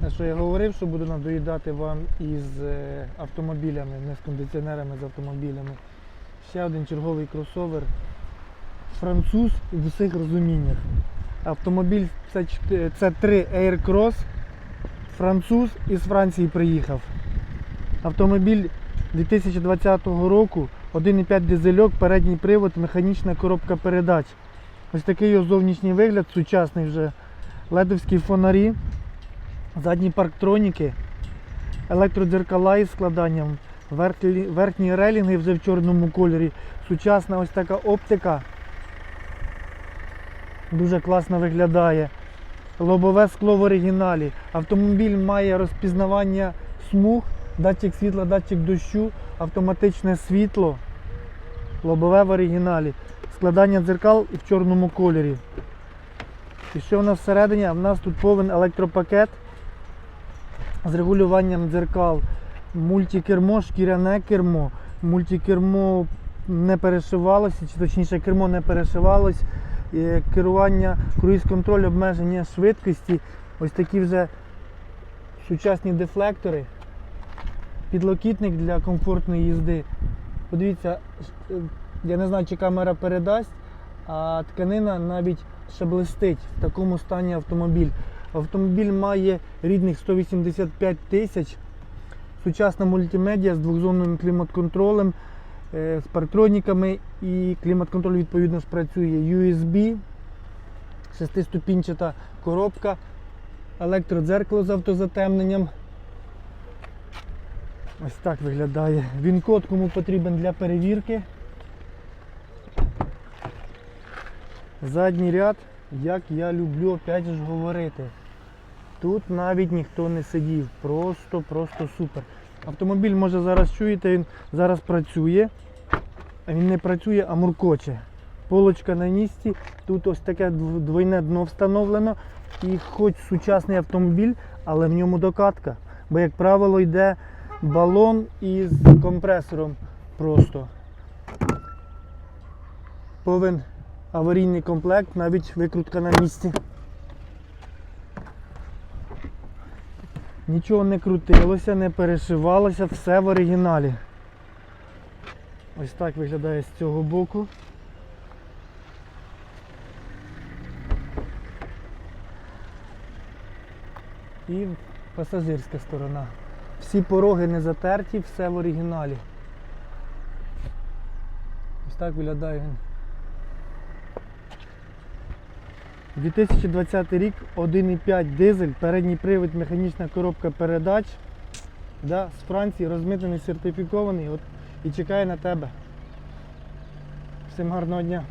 Те, що я говорив, що буду надоїдати вам із е, автомобілями, не з кондиціонерами, з автомобілями. Ще один черговий кросовер. Француз в усіх розуміннях. Автомобіль це, чт- це 3 Aircross. Француз із Франції приїхав. Автомобіль 2020 року, 1,5 дизельок, передній привод, механічна коробка передач. Ось такий його зовнішній вигляд, сучасний вже ледовські фонарі, задні парктроніки, електродзеркала із складанням, верхні, верхні вже в чорному кольорі, сучасна ось така оптика. Дуже класно виглядає. Лобове скло в оригіналі. Автомобіль має розпізнавання смуг, датчик світла, датчик дощу, автоматичне світло. Лобове в оригіналі. Складання дзеркал і в чорному кольорі. І що в нас всередині? В нас тут повен електропакет з регулюванням дзеркал, мультикермо, шкіряне кермо, мультикермо не перешивалося, чи точніше кермо не перешивалось, е, керування, круїз-контроль, обмеження швидкості, ось такі вже сучасні дефлектори, підлокітник для комфортної їзди. Подивіться, е, я не знаю, чи камера передасть, а тканина навіть ще блистить в такому стані автомобіль. Автомобіль має рідних 185 тисяч. Сучасна мультимедіа з двохзонним клімат-контролем, е, з парктроніками і клімат-контроль відповідно ж працює USB, шестиступінчата коробка, електродзеркало з автозатемненням. Ось так виглядає. Він код кому потрібен для перевірки. Задній ряд, як я люблю опять ж говорити. Тут навіть ніхто не сидів. Просто, просто супер. Автомобіль, може зараз чуєте, він зараз працює. Він не працює, а муркоче. Полочка на місці. Тут ось таке двойне дно встановлено. І хоч сучасний автомобіль, але в ньому докатка. Бо, як правило, йде балон із компресором просто. Повен аварійний комплект, навіть викрутка на місці. Нічого не крутилося, не перешивалося, все в оригіналі. Ось так виглядає з цього боку. І пасажирська сторона. Всі пороги не затерті, все в оригіналі. Ось так виглядає він. 2020 рік, 1,5 дизель, передній привід, механічна коробка передач. Да, з Франції розмитнений, сертифікований от, і чекає на тебе. Всім гарного дня.